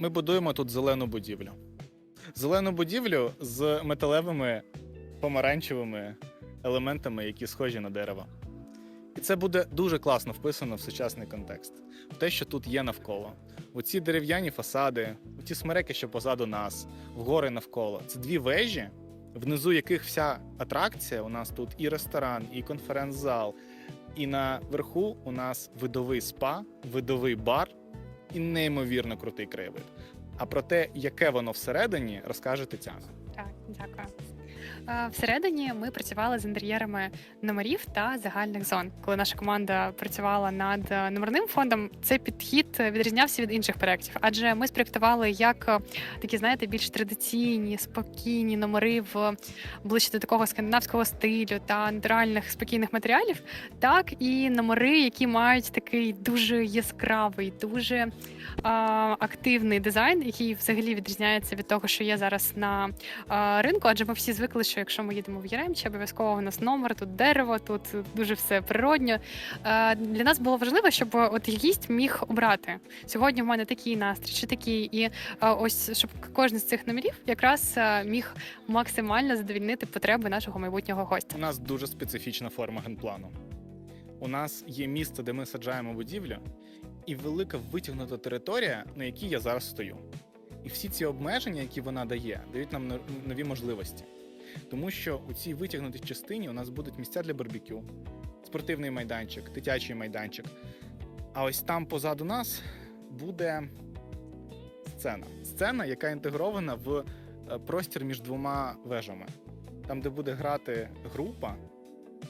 Ми будуємо тут зелену будівлю. Зелену будівлю з металевими помаранчевими елементами, які схожі на дерево. І це буде дуже класно вписано в сучасний контекст, в те, що тут є навколо. Оці дерев'яні фасади, у ті смереки, що позаду нас, вгори навколо. Це дві вежі, внизу яких вся атракція. У нас тут і ресторан, і конференц-зал. І наверху у нас видовий спа, видовий бар і неймовірно крутий краєвид. А про те, яке воно всередині, розкаже Тетяна. Так, дякую. Е, Всередині ми працювали з інтер'єрами номерів та загальних зон. Коли наша команда працювала над е, номерним фондом, цей підхід е, відрізнявся від інших проєктів, адже ми спроєктували як такі, знаєте, більш традиційні, спокійні номери в ближче до такого скандинавського стилю та натуральних спокійних матеріалів, так і номери, які мають такий дуже яскравий, дуже а, активний дизайн, який взагалі відрізняється від того, що є зараз на а, ринку, адже ми всі звикли, що якщо ми їдемо в Яремче, обов'язково у нас номер, тут дерево, тут дуже все природньо. Е, Для нас було важливо, щоб от гість міг обрати сьогодні. В мене такий настрій, чи такий, і е, ось щоб кожен з цих номерів якраз е, міг максимально задовільнити потреби нашого майбутнього гостя. У нас дуже специфічна форма генплану. У нас є місце, де ми саджаємо будівлю, і велика витягнута територія, на якій я зараз стою. І всі ці обмеження, які вона дає, дають нам нові можливості. Тому що у цій витягнутій частині у нас будуть місця для барбекю, спортивний майданчик, дитячий майданчик. А ось там позаду нас буде сцена. Сцена, яка інтегрована в е, простір між двома вежами. Там, де буде грати група,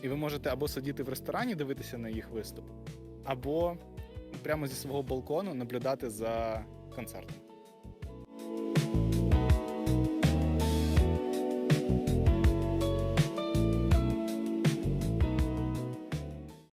і ви можете або сидіти в ресторані, дивитися на їх виступ, або прямо зі свого балкону наблюдати за концертом.